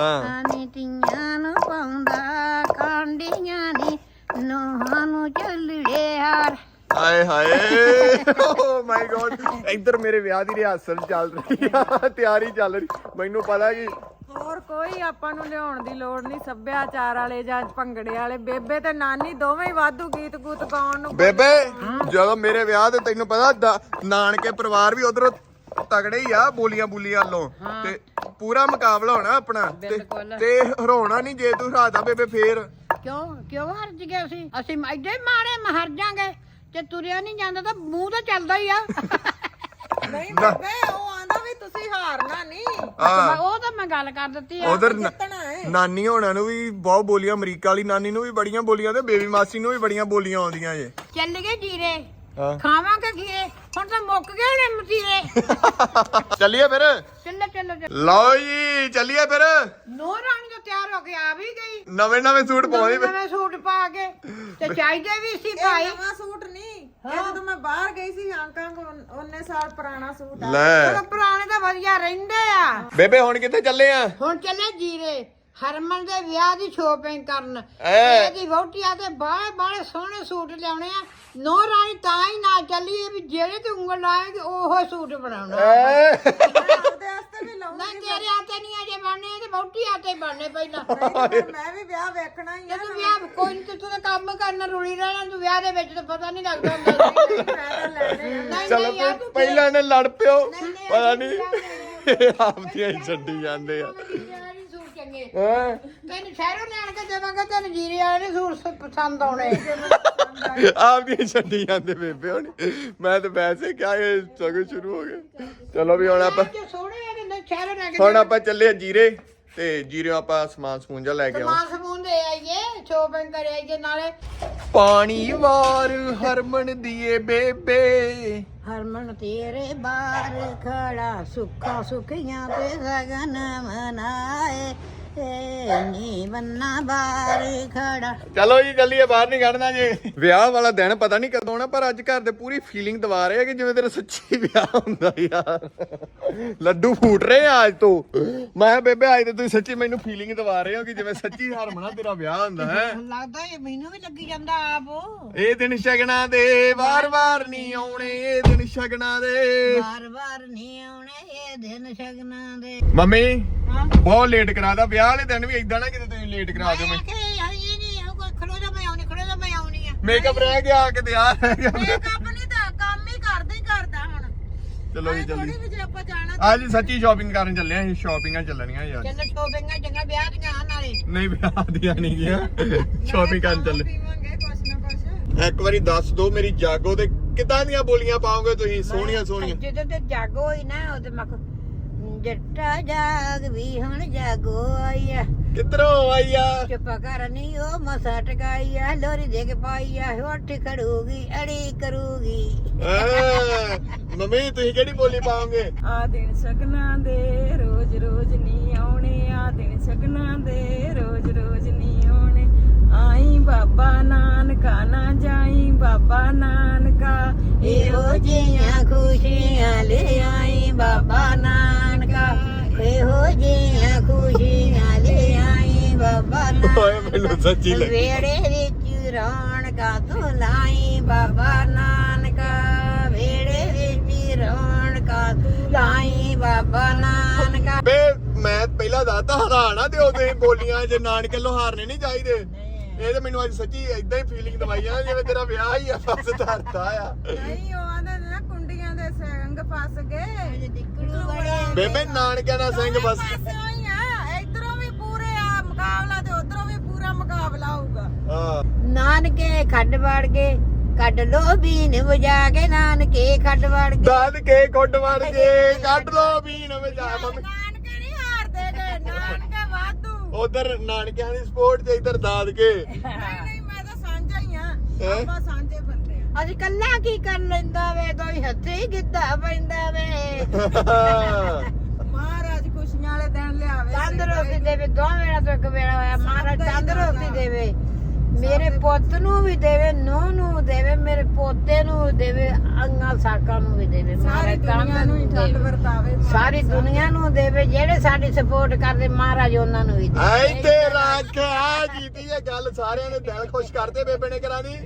ਹਾਂ। ਆਨੀ ਤੀਆਂ ਨੂੰ ਪਾਉਂਦਾ ਕਾਂਡੀਆਂ ਦੀ ਨੋਹਾਂ ਨੂੰ ਚੱਲੜੇ ਹਾਰ ਆਏ ਹਾਏ। ਓ ਮਾਈ ਗੋਡ ਇੱਧਰ ਮੇਰੇ ਵਿਆਹ ਦੀ ਰਿਹਰਸਲ ਚੱਲ ਰਹੀ ਆ ਤਿਆਰੀ ਚੱਲ ਰਹੀ। ਮੈਨੂੰ ਪਤਾ ਕਿ ਹੋਰ ਕੋਈ ਆਪਾਂ ਨੂੰ ਲਿਆਉਣ ਦੀ ਲੋੜ ਨਹੀਂ ਸੱਭਿਆਚਾਰ ਵਾਲੇ ਜਾਂ ਭੰਗੜੇ ਵਾਲੇ। ਬੇਬੇ ਤੇ ਨਾਨੀ ਦੋਵੇਂ ਹੀ ਵਾਧੂ ਗੀਤ ਗੂਤ ਗਾਉਣ ਨੂੰ ਬੇਬੇ ਜਦੋਂ ਮੇਰੇ ਵਿਆਹ ਤੇ ਤੈਨੂੰ ਪਤਾ ਦਾ- ਨਾਨਕੇ ਪਰਿਵਾਰ ਵੀ ਉਧਰੋਂ ਤਗੜੇ ਹੀ ਆ ਬੋਲੀਆਂ ਬੁਲੀਆਂ ਵੱਲੋਂ। ਤੇ ਪੂਰਾ ਮੁਕਾਬਲਾ ਹੋਣਾ ਆਪਣਾ। ਤੇ- ਹਰਾਉਣਾ ਨਹੀਂ ਜੇ ਤੂੰ ਹਰਾਤਾ ਬੇਬੇ ਫੇਰ। ਕਿਉਂ ਕਿਉਂ ਹਰ ਗਏ ਅਸੀਂ ਅਸੀਂ ਐਡੇ ਮਾਰੇ ਮਹਰ ਜਾਾਂਗੇ। ਤੇ ਤੁਰਿਆ ਨਹੀਂ ਜਾਂਦਾ ਤਾਂ ਮੂੰਹ ਤਾਂ ਚੱਲਦਾ ਹੀ ਆ। ਨਹੀਂ ਬੇਬੇ ਉਹ ਆਂਦਾ ਵੀ ਤੁਸੀਂ ਹਾਰਨਾ ਨਹੀਂ। ਹਾਂ। ਉਹ ਤਾਂ ਮੈਂ ਗੱਲ ਕਰ ਦਿੱਤੀ ਆ। ਉਧਰ ਜਿੱਤਣਾ ਹੈ। ਨਾਨੀ ਹੋਣਾ ਨੂੰ ਵੀ ਬਹੁਤ ਬੋਲੀਆਂ ਅਮਰੀਕਾ ਵਾਲੀ ਨਾਨੀ ਨੂੰ ਵੀ ਬੜੀਆਂ ਬੋਲੀਆਂ ਤੇ ਬੇਬੀ ਮਾਸੀ ਨੂੰ ਵੀ ਬੜੀਆਂ ਬੋਲੀਆਂ ਆਉਂਦੀਆਂ ਜੇ। ਚੱਲ ਗਏ ਜੀਰੇ। ਹਾਂ। ਖਾਵਾਂਗੇ ਖੀਰੇ। ਹੁਣ ਤਾਂ ਮੁੱਕ ਗਏ ਨੇ ਮਤੀਰੇ ਚੱਲੀਏ ਫਿਰ। ਚੱਲੋ ਚੱਲੋ ਚੱਲੋ। ਲਓ ਜੀ ਚੱਲੀਏ ਫਿਰ। ਨੋ ਰਾਣੀ ਤਾਂ ਤਿਆਰ ਹੋ ਕੇ ਆ ਵੀ ਗਈ। ਨਵੇਂ ਨਵੇਂ ਸੂਟ ਪਾਉਂਦੀ ਨਵੇਂ ਨਵੇਂ ਸੂਟ ਪਾ ਕੇ ਤੇ ਚਾਹੀਦੇ ਵੀ ਸੀ ਭਾਈ। ਇਹ ਨਵਾਂ ਸੂਟ ਨਹੀਂ। ਇਹ ਜਦੋਂ ਮੈਂ ਬਾਹਰ ਗਈ ਸੀ ਹਾਂਗਕਾਂਗ ਉਹਨੇ ਸਾਲ ਪੁਰਾਣਾ ਸੂਟ ਆ। ਲੈ। ਪੁਰਾਣੇ ਤਾਂ ਵਧੀਆ ਰਹਿੰਦੇ ਆ। ਬੇਬੇ ਹੁਣ ਕਿੱਥੇ ਚੱਲੇ ਆ? ਹੁਣ ਚੱਲੇ ਜੀਰੇ। ਹਰਮਨ ਦੇ ਵਿਆਹ ਦੀ ਸ਼ੋਪਿੰਗ ਕਰਨ। ਇਹਦੀ ਵਹੁਟੀ ਆ ਤੇ ਬਾਹਲੇ ਬਾਹਲੇ ਸੋਹਣੇ ਸੂਟ ਲਿਆਉਣੇ ਆ। ਨੋ ਰਾਣੀ ਤਾਂ ਹੀ ਨਾ ਚੱਲੀ ਵੀ ਜਿਹੜੇ ਤੇ ਉਂਗਲ ਲਾਏਗੀ ਉਹ ਸੂਟ ਬਣਾਉਣਾ। ਆਪਦੇ ਵਾਸਤੇ ਵੀ ਨਹੀਂ ਤੇਰੇ ਹੱਥੇ ਨਹੀਂ ਅਜੇ ਬਣਨੇ ਤੇ ਵਹੁਟੀ ਹੱਥੇ ਬਣਨੇ ਪਹਿਲਾਂ। ਮੈਂ ਵੀ ਵਿਆਹ ਵੇਖਣਾ ਹੀ ਆ ਤੂੰ ਵਿਆਹ ਕੋਈ ਨਹੀਂ ਤੂੰ ਤਾਂ ਕੰਮ ਕਰਨਾ ਰੁਲੀ ਰਹਿਣਾ ਤੂੰ ਵਿਆਹ ਦੇ ਵਿੱਚ ਤਾਂ ਪਤਾ ਨਹੀਂ ਲੱਗਦਾ ਹੁੰਦਾ। ਮੈਂ ਤਾਂ ਲੈਣੇ ਆ। ਨਹੀਂ ਚਲੋ ਨਹੀਂ ਯਾਰ ਫਿਰ ਤੂੰ ਪਹਿਲਾਂ ਨੇ ਲੜ ਪਿਓ ਨਹੀਂ, ਨਹੀਂ, ਪਤਾ ਨਹੀਂ ਆਪਦੀਆਂ ਹੀ ਛੱਡੀ ਜਾਂਦੇ ਆ। ਚੰਗੇ ਹੈਂ? ਤੈਨੂੰ ਸ਼ਹਿਰੋਂ ਲੈਣ ਕੇ ਦੇਵਾਂਗਾ ਤੈਨੂੰ ਜੀਰੇ ਵਾਲੇ ਨੀ ਸੂਟ ਪਸੰਦ ਆਉਣੇ। ਆਪਦੀਆਂ ਹੀ ਛੱਡੀ ਜਾਂਦੇ ਬੇਬੇ ਹੁਣ। ਮੈਂ ਤਾਂ ਵੈਸੇ ਕਿਹਾ ਇਹ ਸਗੋਂ ਸ਼ੁਰੂ ਹੋ ਗਿਆ ਚਲੋ ਵੀ ਹੁਣ ਆਪਾਂ ਜੇ ਸੋਹਣੇ ਆ ਕਿ ਨਹੀਂ ਸ਼ਹਿਰੋਂ ਲੈ ਕੇ ਹੁਣ ਆਪਾਂ ਚੱਲੇ ਆ ਜੀਰੇ ਤੇ ਜੀਰੇ ਆਪਾਂ ਸਮਾਨ ਸਮੂਨ ਜਾ ਲੈ ਕੇ ਆਵਾਂ। ਸਮਾਨ ਸਮੂਨ ਦੇ ਆਈਏ ਸ਼ੋਪਿੰਗ ਕਰ ਆਈਏ ਨਾਲੇ ਪਾਣੀ ਵਾਰ ਹਰਮਨ ਦੀਏ ਬੇਬੇ। ਹਰਮਨ ਤੇਰੇ ਬਾਰ ਖੜਾ ਸੁੱਖਾ ਸੁਖੀਆਂ ਤੇ ਸਗਨ ਮਨਾਏ। ਨੀ ਬੰਨਾ ਬਾਰ ਖੜਾ। ਚਲੋ ਜੀ ਚੱਲੀਏ ਬਾਹਰ ਨਹੀਂ ਕੱਢਣਾ ਜੀ। ਵਿਆਹ ਵਾਲਾ ਦਿਨ ਪਤਾ ਨਹੀਂ ਕਦੋਂ ਆਉਣਾ ਪਰ ਅੱਜ ਘਰ ਦੇ ਪੂਰੀ ਫੀਲਿੰਗ ਦਵਾ ਰਹੇ ਆ ਕਿ ਜਿਵੇਂ ਤੇਰਾ ਸੱਚੀ ਵਿਆਹ ਹੁੰਦਾ ਯਾਰ। ਲੱਡੂ ਫੂਟ ਰਹੇ ਆ ਅੱਜ ਤੋਂ। ਮੈਂ ਬੇਬੇ ਅੱਜ ਤੇ ਤੁਸੀਂ ਸੱਚੀ ਮੈਨੂੰ ਫੀਲਿੰਗ ਦਵਾ ਰਹੇ ਹੋ ਕਿ ਜਿਵੇਂ ਸੱਚੀ ਹਰਮਨਾ ਤੇਰਾ ਵਿਆਹ ਹੁੰਦਾ ਹੈ। ਲੱਗਦਾ ਇਹ ਮੈਨੂੰ ਵੀ ਲੱਗੀ ਜਾਂਦਾ ਆਪ। ਇਹ ਦਿਨ ਸ਼ਗਨਾਂ ਦੇ ਵਾਰ-ਵਾਰ ਨਹੀਂ ਆਉਣੇ ਇਹ ਦਿਨ ਸ਼ਗਨਾਂ ਦੇ। ਵਾਰ ਵਾਰ ਨਹੀਂ ਆਉਣੇ ਇਹ ਦਿਨ ਸ਼ਗਨਾਂ ਦੇ। ਮੰਮੀ ਬਹੁਤ ਲੇਟ ਕਰਾਦਾ ਵਿਆਹ। ਵਾਲੇ ਦਿਨ ਵੀ ਇਦਾਂ ਨਾ ਕਿਤੇ ਤੁਸੀਂ ਲੇਟ ਕਰਾ ਦਿਓ ਮੈਂ ਮੈਂ ਕਿ ਯਾਰ ਇਹ ਨਹੀਂ ਕੋਈ ਖੜੋ ਜਾ ਮੈਂ ਆਉਣੀ ਖੜੋ ਜਾ ਮੈਂ ਆਉਣੀ ਆ। ਮੇਕਅਪ ਰਹਿ ਗਿਆ ਕਿਤੇ ਆ ਰਹਿ ਗਿਆ। ਮੇਕਅਪ ਨਹੀਂ ਤਾਂ ਕੰਮ ਹੀ ਕਰਦਾ ਹੀ ਕਰਦਾ ਹੁਣ। ਚਲੋ ਜੀ ਥੋੜੀ ਜਲਦੀ ਵੀ ਜੇ ਆਪਾਂ ਜਾਣਾ ਅੱਜ ਸੱਚੀ ਸ਼ਾਪਿੰਗ ਕਰਨ ਚੱਲੇ ਆਂ ਅਸੀਂ ਸ਼ਾਪਿੰਗਾਂ ਚੱਲਣੀਆਂ ਯਾਰ। ਚੱਲ ਸ਼ੋਪਿੰਗਾਂ ਚੰਗਾ ਵਿਆਹ ਦੀਆਂ ਨਾਲੇ। ਨਹੀਂ ਵਿਆਹ ਦੀਆਂ ਨਹੀਂ ਗਿਆ ਸ਼ਾਪਿੰਗ ਕਰਨ ਚੱਲੇ। ਪੀਵਾਂਗੇ ਕੁਛ ਨਾ ਕੁਛ। ਇੱਕ ਵਾਰੀ ਦੱਸ ਦਿਓ ਮੇਰੀ ਜਾਗੋ ਤੇ ਕਿਦਾਂ ਦੀਆਂ ਬੋਲੀਆਂ ਪਾਓਗੇ ਤੁਸੀਂ? ਸੋਹਣੀਆਂ ਸੋਹਣੀਆਂ। ਜਦੋਂ ਤੇ ਜਾਗੋ ਹੋਈ ਨਾ ਉਹਦੇ ਮੱਕ ਜੱਟਾ ਜਾਗ ਵੀ ਹੁਣ ਜਾਗੋ ਆਈਆ। ਕਿੱਧਰੋਂ ਆਈਆ? ਚੁੱਪ ਕਰ ਨਹੀਂ ਉਹ ਮਸਾ ਟਕਾਈਆ। ਲੋਰੀ ਦੇ ਕੇ ਪਾਈਆ ਉੱਠ ਖੜੂਗੀ ਅੜੀ ਕਰੂਗੀ। ਮੰਮੀ ਤੁਸੀਂ ਕਿਹੜੀ ਬੋਲੀ ਪਾਓਗੇ? ਆ ਦਿਨ ਸਗਨਾ ਦੇ ਰੋਜ਼ ਰੋਜ਼ ਨਹੀਂ ਆਉਣੇ ਆ ਦਿਨ ਸਗਨਾ ਦੇ ਰੋਜ਼ ਰੋਜ਼ ਨਹੀਂ ਆਉਣੇ। ਆਈ ਬਾਬਾ ਨਾਨਕਾ ਨਾ ਜਾਈ ਬਾਬਾ ਨਾਨਕਾ। ਇਹੋ ਜਿਹੀਆਂ ਖੁਸ਼ੀਆਂ ਲੈ ਆਈ ਬਾਬਾ ਨਾਨਕਾ ਇਹੋ ਜਿਹੀਆਂ ਖੁਸ਼ੀਆਂ ਲੈ ਆਈ ਬਾਬਾ ਓਏ ਮੈਨੂੰ ਸੱਚੀ ਲੱਗੀ। ਵੇੜੇ ਵਿੱਚ ਰੌਣਕਾਂ ਤੂੰ ਲਾਈ ਬਾਬਾ ਨਾਨਕਾ। ਵੇੜੇ ਵਿੱਚ ਰੌਣਕਾਂ ਤੂੰ ਲਾਈ ਬਾਬਾ ਨਾਨਕਾ। ਬੇ ਮੈਂ ਪਹਿਲਾਂ ਦੱਸਦਾ ਹਰਾਣਾ ਤੇ ਉਹਦੇ ਬੋਲੀਆਂ ਜੇ ਨਾਨਕੇ ਲੋ ਹਾਰਨੇ ਨਹੀਂ ਚਾਹੀਦੇ। ਇਹ ਤੇ ਮੈਨੂੰ ਅੱਜ ਸੱਚੀ ਇਦਾਂ ਹੀ ਫੀਲਿੰਗ ਦਵਾਈ ਆ ਜਿਵੇਂ ਤੇਰਾ ਵਿਆਹ ਹੀ ਆ ਬਸ ਧਰਤਾ ਆ। ਨਹੀਂ ਉਹ ਆਂਦੇ ਨੇ ਫਸ ਗਏ ਬੇਬੇ ਨਾਨਕਿਆਂ ਦਾ ਸਿੰਘ ਬਸ। ਪਾਸੇ ਹੋਈ ਆ। ਇਧਰੋਂ ਵੀ ਪੂਰੇ ਆ ਮੁਕਾਬਲਾ ਤੇ ਉਧਰੋਂ ਵੀ ਪੂਰਾ ਮੁਕਾਬਲਾ ਹੋਊਗਾ। ਹਾਂ। ਨਾਨਕੇ ਖੱਡ ਵੜ ਗਏ ਕੱਢ ਲੋ ਬੀਨ ਵਜਾ ਕੇ ਨਾਨਕੇ ਖੱਡ ਵੜ ਗਏ। ਦਾਦ ਕੇ ਕੁੱਟ ਵੜ ਜੇ ਕੱਢ ਲੋ ਬੀਨ ਵਜਾ ਮੰਮੀ ਨਾਨਕੇ ਨਹੀਂ ਹਾਰਦੇ ਗੇ ਨਾਨਕੇ ਵਾਧੂ। ਉਧਰ ਨਾਨਕਿਆਂ ਦੀ ਸਪੋਰਟ ਤੇ ਇਧਰ ਦਾਦ ਕੇ ਨਹੀਂ ਨਹੀਂ ਮੈਂ ਤਾਂ ਸਾਂਝਾ ਹੀ ਆ। ਹੈਂ? ਆਪਾਂ ਸਾਂਝੇ ਅੱਜ ਕੱਲਾ ਕੀ ਕਰ ਲੈਂਦਾ ਵੇ? ਦੋਈ ਹੱਥੀ ਗਿੱਧਾ ਪੈਂਦਾ ਵੇ। ਮਹਾਰਾਜ ਖੁਸ਼ੀਆਂ ਵਾਲੇ ਦਿਨ ਲਿਆਵੇ। ਤੰਦਰੁਸਤੀ ਦੇਵੇ ਦੋ ਵੇਲਾ ਤੋਂ ਇੱਕ ਵੇਲਾ ਹੋਇਆ। ਮਹਾਰਾਜ ਤੰਦਰੁਸਤੀ ਦੇਵੇ। ਮੇਰੇ ਪੁੱਤ ਨੂੰ ਵੀ ਦੇਵੇ ਨੂੰਹ ਨੂੰ ਦੇਵੇ ਮੇਰੇ ਪੋਤੇ ਨੂੰ ਦੇਵੇ ਅੰਗਾ ਸਾਕਾਂ ਨੂੰ ਵੀ ਦੇਵੇ। ਸਾਰੀ ਮਹਾਰਾਜ ਦੁਨੀਆ ਨੂੰ ਹੀ ਠੱਡ ਦੇਵੇ। ਵਰਤਾਵੇ ਸਾਰੀ ਦੁਨੀਆ ਨੂੰ। ਦੇਵੇ ਜਿਹੜੇ ਸਾਡੀ ਸਪੋਰਟ ਕਰਦੇ ਮਹਾਰਾਜ ਉਹਨਾਂ ਨੂੰ ਵੀ ਦੇਵੇ। ਐ ਤੇ ਰੱਖਿਆ ਜੀਤੀ ਇਹ ਗੱਲ ਸਾਰਿਆਂ ਦੇ ਦਿਲ ਖੁਸ਼ ਕਰਦੇ ਬੇਬੇ ਨੇ ਕਰਾਂ ਦੀ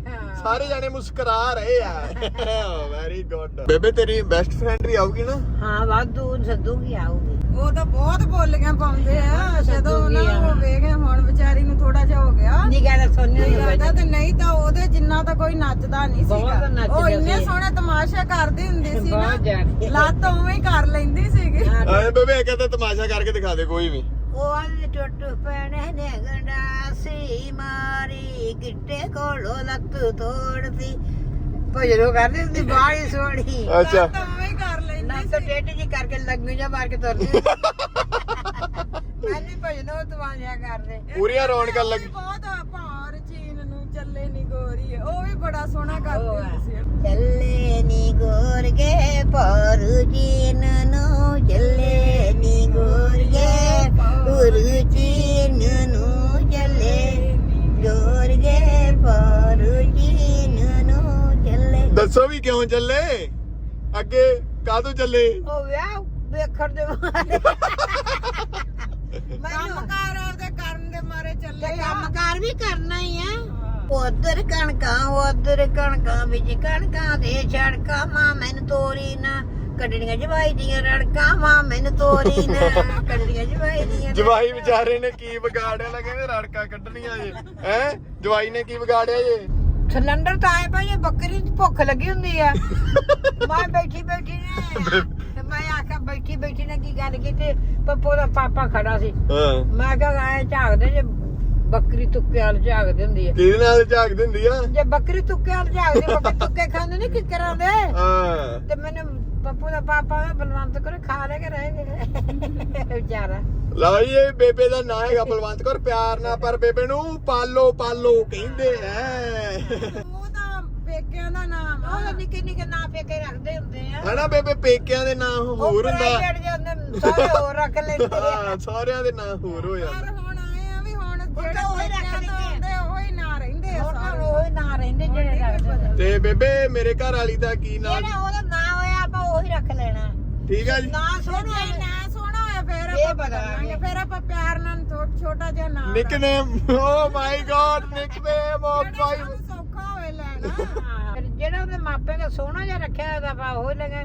ਸਾਰੇ ਜਾਣੇ ਮੁਸਕਰਾ ਰਹੇ ਆ। ਵੈਰੀ ਗੁੱਡ ਬੇਬੇ ਤੇਰੀ ਬੈਸਟ ਫਰੈਂਡ ਵੀ ਆਊਗੀ ਨਾ? ਹਾਂ ਵਾਧੂ ਸੱਦੂਗੀ ਆਊਗੀ। ਉਹ ਤਾਂ ਬਹੁਤ ਬੋਲੀਆਂ ਪਾਉਂਦੇ ਆ। ਜਦੋਂ ਉਹਨਾਂ ਨੂੰ। ਵੇਗੇ ਹੁਣ ਵਿਚਾਰੀ ਨੂੰ ਥੋੜਾ ਜਿਹਾ ਹੋ ਗਿਆ। ਨਹੀਂ ਕਹਿੰਦਾ ਸੋਨੇ ਨਹੀਂ ਨੂੰ ਲੱਗਦਾ ਤੇ ਨਹੀਂ ਤਾਂ ਉਹਦੇ ਜਿੰਨਾ ਤਾਂ ਕੋਈ ਨੱਚਦਾ ਨਹੀਂ ਨੱਚਦਾ ਉਹ ਇੰਨੇ ਸੀ। ਸੋਹਣੇ ਤਮਾਸ਼ੇ ਕਰਦੀ ਹੁੰਦੀ ਸੀ। ਨਾ। ਲੱਤ ਉਵੇਂ ਹੀ ਕਰ ਲੈਂਦੀ ਸੀਗੀ। ਐ ਬੇਬੇ ਕਹਿੰਦਾ ਤਮਾਸ਼ਾ ਕਰਕੇ ਦਿਖਾ ਦੇ ਕੋਈ ਵੀ। ਉਹ ਟੁੱਟ ਪੈਣੇ ਨੇ ਗੰਡਾਸੀ ਮਾਰੀ ਗਿੱਟੇ ਕੋਲੋਂ ਲੱਤ ਤੋੜਦੀ। ਭਜਰੋ ਕਰਦੀ ਹੁੰਦੀ ਬਾਹਲੀ ਸੋਹਣੀ। ਅੱਛਾ। ਹੀ ਕਰ ਲੈਂਦੀ ਲੱਤ ਡੇਢ ਜੀ ਕਰਕੇ ਲੱਗੂ ਜਾ ਮਾਰ ਕੇ ਤੁਰਦੀ ਮੈਂ ਨਹੀਂ ਭਜਨੋ ਤਮਾਸ਼ਾ ਕਰਦੇ। ਪੂਰੀਆਂ ਰੌਣਕਾਂ ਲੱਗ ਬਹੁਤ ਨੂੰ ਚੱਲੇ ਨੀ ਗੋਰੀ ਉਹ ਵੀ ਬੜਾ ਸੋਹਣਾ ਕਰਦੀ ਹੁੰਦੀ ਸੀ ਚੱਲੇ ਨੀ ਗੋਰ ਕੇ ਪਰ ਜੀਨ ਨੂੰ। ਚੱਲੇ ਨੀ ਗੋਰ ਕੇ ਪਰ ਜੀਨ ਨੂੰ। ਚੱਲੇ ਪਰ ਜੀਨ ਨੂੰ। ਚੱਲੇ ਦੱਸੋ ਵੀ ਕਿਉਂ ਚੱਲੇ? ਅੱਗੇ ਕਾਹਦੋਂ ਚੱਲੇ? ਉਹ ਵਿਆਹ ਵੇਖਣ ਦੇ ਮਾਰੇ। ਕੰਮ ਕਾਰ ਆਪਦੇ ਕਰਨ ਦੇ ਮਾਰੇ ਚੱਲੇ ਤੇ ਕੰਮਕਾਰ ਵੀ ਕਰਨਾ ਹੀ ਆ। ਉਧਰ ਕਣਕਾਂ ਉਧਰ ਕਣਕਾਂ ਵਿੱਚ ਕਣਕਾਂ ਦੇ ਛੜਕਾਂ ਮਾਂ ਮੈਨੂੰ ਤੋਰੀ ਨਾ। ਕੱਢਣੀਆਂ ਜਵਾਈ ਦੀਆਂ ਰੜਕਾਂ ਮਾਂ ਮੈਨੂੰ ਤੋਰੀ ਨਾ। ਕੱਢਣੀਆਂ ਜਵਾਈ ਦੀਆਂ ਜਵਾਈ ਵਿਚਾਰੇ ਨੇ ਕੀ ਵਿਗਾੜਿਆ ਨਾ ਕਹਿੰਦੇ ਰੜਕਾ ਕੱਢਣੀਆਂ ਜੇ। ਹੈ? ਜਵਾਈ ਨੇ ਕੀ ਵਿਗਾੜਿਆ ਜੇ? ਸਿਲੰਡਰ ਤਾਂ ਆਏ ਭਾਈ ਬੱਕਰੀ ਦੀ ਭੁੱਖ ਲੱਗੀ ਹੁੰਦੀ ਆ। ਮੈਂ ਬੈਠੀ ਬੈਠੀ ਨੇ। ਮੈਂ ਆਖਿਆ ਬੈਠੀ ਬੈਠੀ ਨੇ ਕੀ ਗੱਲ ਕੀਤੀ? ਪੱਪੋ ਦਾ ਪਾਪਾ ਖੜਾ ਸੀ। ਮੈਂ ਕਿਹਾ ਆਏ ਝਾਕਦੇ ਜੇ ਬੱਕਰੀ ਤੁੱਕੇ ਵਾਲ ਝਾਕਦੀ ਹੁੰਦੀ ਆ ਕਿਹਦੇ ਨਾਲ ਝਾਕ ਦਿੰਦੀ ਆ? ਜੇ ਬੱਕਰੀ ਤੁੱਕੇ ਵਾਲ ਝਾਕਦੀ ਬੱਕਰੀ ਤੁੱਕੇ ਖਾਂਦੇ ਨਹੀਂ ਕਿਕਰਾਂ ਦੇ? ਹਾਂ। ਤੇ ਮੈਨੂੰ ਪੱਪੂ ਦਾ ਪਾਪਾ ਦਾ ਬਲਵੰਤ ਕੋਲ ਖਾ ਲੈ ਕੇ ਰਹਿ ਵਿਚਾਰਾ। ਲਓ ਜੀ ਇਹ ਬੇਬੇ ਦਾ ਨਾਂ ਹੈਗਾ ਬਲਵੰਤ ਕੌਰ ਪਿਆਰ ਨਾਲ ਪਰ ਬੇਬੇ ਨੂੰ ਪਾਲੋ ਪਾਲੋ ਕਹਿੰਦੇ ਐ। ਉਹ ਤਾਂ ਪੇਕਿਆਂ ਦਾ ਨਾਮ ਆ ਉਹ ਨਿੱਕੇ ਨਿੱਕੇ ਨਾਂ ਪੇ ਕੇ ਰੱਖਦੇ ਹੁੰਦੇ ਆ। ਹਨਾ ਬੇਬੇ ਪੇਕਿਆਂ ਦੇ ਨਾਂ ਹੋਰ ਹੁੰਦਾ। ਪ੍ਰਾਈਵੇਟ ਜਾਂਦੇ ਸਾਰੇ ਹੋਰ ਰੱਖ ਲੈਂਦੇ ਆ। ਹਾਂ, ਸਾਰਿਆਂ ਦੇ ਨਾਂ ਹੋਰ ਹੋ ਪਰ ਜਾਂਦੇ ਜਿਹੜੇ ਤਾਂ ਉਹੀ ਰੱਖ ਪੇਕਿਆਂ ਤੋਂ ਦਿੰਦੇ ਆਉਂਦੇ ਆ, ਉਹੀ ਨਾਂ ਰਹਿੰਦੇ ਆ ਉਹਨਾਂ ਸਾਰੇ। ਨੂੰ ਉਹ ਨਾਂ ਰਹਿੰਦੇ ਜਿਹੜੇ ਰੱਖਦੇ ਆ। ਤੇ ਬੇਬੇ ਮੇਰੇ ਘਰ ਵਾਲੀ ਦਾ ਕੀ ਨਾਂ? ਜਿਹੜਾ ਉਹਦਾ ਨਾਂ ਹੋਇਆ ਆਪਾਂ ਉਹੀ ਰੱਖ ਲੈਣਾ। ਠੀਕ ਆ ਜੀ। ਨਾਂ ਸੋਹਣਾ ਜੇ ਨਾਂ ਸੋਹਣਾ ਹੋਇਆ ਫੇਰ ਇਹ ਆਪਾਂ ਬਦਲਾਂਗੇ। ਫਿਰ ਆਪਾਂ ਪਿਆਰ ਨਾਲ ਥੋ- ਛੋਟਾ ਜਿਹਾ ਨਾਮ nickname oh my God nickname of my ਜਿਹੜਾ ਸਾਨੂੰ ਸੌਖਾ ਹੋਵੇ ਲੈਣਾ ਫਿਰ ਜਿਹੜਾ ਉਹਦੇ ਮਾਪੇ ਦਾ ਸੋਹਣਾ ਜਿਹਾ ਰੱਖਿਆ ਉਹਦਾ ਆਪਾਂ ਉਹ ਲਗੇ।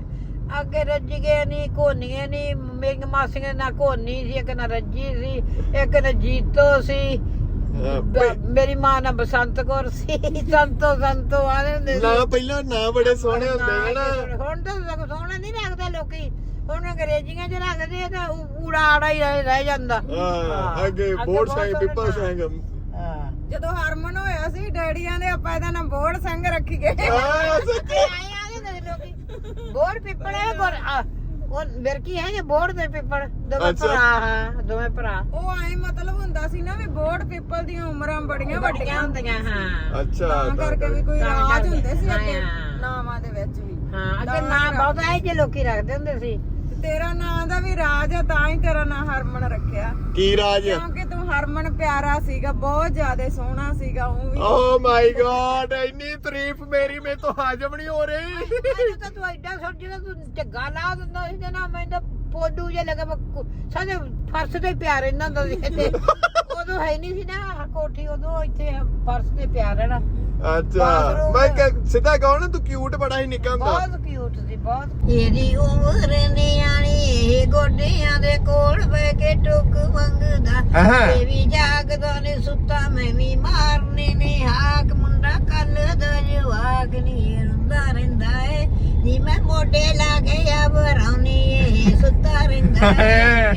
ਅੱਗੇ ਰੱਜੀਏ ਨਹੀਂ ਕੋਨੀਏ ਨਹੀਂ ਮੇਰੀਆਂ ਮਾਸੀਆਂ ਨਾ ਕੋਨੀ ਸੀ ਇੱਕ ਨਾ ਰੱਜੀ ਸੀ ਇੱਕ ਨਾ ਜੀਤੋ ਸੀ। ਬ- ਮੇਰੀ ਮਾਂ ਨਾ ਬਸੰਤ ਕੌਰ ਸੀ ਸੰਤੋ ਸੰਤੋ ਆਲੇ ਹੁੰਦੇ ਨਾ ਪਹਿਲਾਂ ਨਾਂ ਬੜੇ ਸੋਹਣੇ ਹੁੰਦੇ ਨਾ, ਹਨਾ। ਹੁਣ ਤਾਂ ਸਗੋਂ ਸੋਹਣੇ ਨਹੀਂ ਰੱਖਦੇ ਲੋਕੀ। ਹੁਣ ਅੰਗਰੇਜ਼ੀਆਂ 'ਚ ਰੱਖਦੇ ਆ ਤਾਂ ਊ- ਊੜਾ ਆੜਾ ਹੀ ਰਹਿ ਰਹਿ ਜਾਂਦਾ। ਹਾਂ ਅੱਗੇ ਬੋਰਡ ਬਹੁਤ ਸੋਹਣੇ ਪਿੱਪਲ ਹਾਂ। ਜਦੋਂ ਹਰਮਨ ਹੋਇਆ ਸੀ ਡੈਡੀਆਂ ਦੇ ਆਪਾਂ ਇਹਦਾ ਨਾਮ ਬੋੜ ਸਿੰਘ ਰੱਖੀ ਗਏ ਆ ਸੱਚੀ ਬੋੜ ਪਿੱਪਲ ਹੈ ਆ, ਉਹ ਮੇਰੇ ਕੀ ਹੈ ਕਿ ਬੋੜ ਦੇ ਪਿੱਪਲ ਦੋਵੇਂ ਅੱਛਾ। ਭਰਾ ਹਾਂ ਦੋਵੇਂ ਭਰਾ। ਉਹ ਐ ਮਤਲਬ ਹੁੰਦਾ ਸੀ ਨਾ ਵੀ ਬੋੜ ਪੀਪਲ ਦੀਆਂ ਉਮਰਾਂ ਬੜੀਆਂ ਵੱਡੀਆਂ ਹੁੰਦੀਆਂ ਹਾਂ। ਅੱਛਾ ਤਾਂ ਕਰਕੇ ਵੀ ਕੋਈ ਤਾਂ ਰਾਜ ਕਰਕੇ। ਹੁੰਦੇ ਸੀ ਅੱਗੇ ਹਾਂ। ਨਾਵਾਂ ਦੇ ਵਿੱਚ ਵੀ। ਹਾਂ ਅੱਗੇ ਤਾਂ ਨਾਂ ਬਹੁਤ ਹੈ ਜੇ ਲੋਕੀ ਰੱਖਦੇ ਹੁੰਦੇ ਸੀ। ਤੇਰਾ ਨਾਂ ਦਾ ਵੀ ਰਾਜ ਆ ਤਾਂ ਹੀ ਤੇਰਾ ਨਾਂ ਹਰਮਨ ਰੱਖਿਆ। ਕੀ ਰਾਜ? ਕਿਉਂਕਿ ਹਰਮਨ ਪਿਆਰਾ ਸੀਗਾ ਬਹੁਤ ਜ਼ਿਆਦਾ ਸੋਹਣਾ ਸੀਗਾ ਉਹ ਵੀ। ਓ ਮਾਈ ਗॉड ਇੰਨੀ ਤਾਰੀਫ ਮੇਰੀ ਮੇ ਤੋਂ ਹਾਜ਼ਮ ਨਹੀਂ ਹੋ ਰਹੀ। ਮੈਨੂੰ ਤਾਂ ਤੂੰ ਐਡਾ ਸੋਚ ਜਿਹੜਾ ਤੂੰ ਝੱਗਾ ਲਾ ਦਿੰਦਾ ਸੀ ਤੇ ਨਾ ਮੈਂ ਤਾਂ ਪੋਡੂ ਜੇ ਲੱਗਾ ਸਾਡੇ ਫਰਸ਼ ਤੇ ਪਿਆਰ ਇਹਨਾਂ ਦਾ ਸੀ ਤੇ ਉਦੋਂ ਹੈ ਨਹੀਂ ਸੀ ਨਾ ਕੋਠੀ ਉਦੋਂ ਇੱਥੇ ਫਰਸ਼ ਤੇ ਪਿਆਰ ਰਹਿਣਾ। ਅੱਛਾ ਬਾਥਰੂਮ। ਮੈਂ ਕਿ- ਸਿੱਧਾ ਕਹੋ ਨਾ ਤੂੰ ਕਿਊਟ ਬੜਾ ਹੀ ਨਿੱਕਾ ਹੁੰਦਾ। ਬਹੁਤ ਸੀ ਬਹੁਤ ਇਹਦੀ ਉਮਰ ਨਿਆਣੀ ਇਹ ਗੋਡਿਆਂ ਦੇ ਕੋਲ ਬੈ ਕੇ ਟੁੱਕ ਮੰਗਦਾ। ਇਹ ਵੀ ਜਾਗਦਾ ਨੇ ਸੁੱਤਾ ਮੈਂ ਵੀ ਮਾਰਨੇ ਨੇ। ਹਾਕ ਮੁੰਡਾ ਕੱਲ ਦਾ ਜਵਾਕ ਨਹੀਂ ਰੁੰਦਾ ਰਹਿੰਦਾ ਏ। ਨੀ ਮੈਂ ਮੋਢੇ ਲਾ ਕੇ ਆ ਬਰਾਉਨੀ ਇਹ ਸੁੱਤਾ ਰਹਿੰਦਾ ਏ।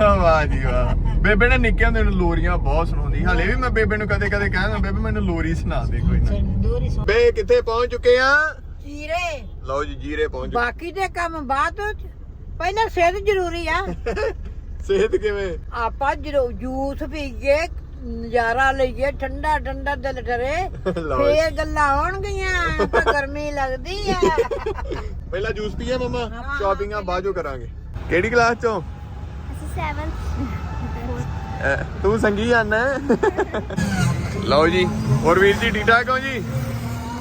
ਵਾਹ ਜੀ ਵਾਹ। ਬੇਬੇ ਨੇ ਨਿੱਕੇ ਹੁੰਦੇ ਨੂੰ ਲੋਰੀਆਂ ਬਹੁਤ ਸੁਣਾਉਂਦੀ। ਹਾਲੇ ਵੀ ਮੈਂ ਬੇਬੇ ਨੂੰ ਕਦੇ ਕਦੇ ਕਹਿੰਦਾ ਬੇਬੇ ਮੈਨੂੰ ਲੋਰੀ ਸੁਣਾ ਦੇ ਕੋਈ ਨਾ। ਸੰਦੂਰੀ ਸੋ ਬੇ ਕਿੱਥੇ ਪਹੁੰਚ ਚੁੱਕੇ ਆ? ਚੀਰੇ। ਲਓ ਜੀ ਜੀਰੇ ਪਹੁੰਚ ਬਾਕੀ ਦੇ ਕੰਮ ਬਾਅਦ ਵਿੱਚ ਪਹਿਲਾਂ ਸਿਹਤ ਜ਼ਰੂਰੀ ਆ। ਸਿਹਤ ਕਿਵੇਂ? ਆਪਾਂ ਜਰੂਰ ਜੂਸ ਪੀਏ ਨਜ਼ਾਰਾ ਲਈਏ ਠੰਡਾ ਠੰਡਾ ਦਿਲ ਕਰੇ ਲਓ ਫੇਰ ਗੱਲਾਂ ਆਉਣਗੀਆਂ ਤਾਂ ਗਰਮੀ ਲੱਗਦੀ ਆ। ਪਹਿਲਾਂ ਜੂਸ ਪੀਏ ਮਮਾ ਸ਼ਾਪਿੰਗਾਂ ਬਾਅਦੋਂ ਕਰਾਂਗੇ। ਕਿਹੜੀ ਕਲਾਸ ਚੋਂ? ਅਹ, ਤੂੰ ਸੰਗੀ ਜਾਣਾ ਲਓ ਜੀ ਹੋਰ ਵੀਰ ਜੀ ਠੀਕ ਠਾਕ ਹੋ ਜੀ?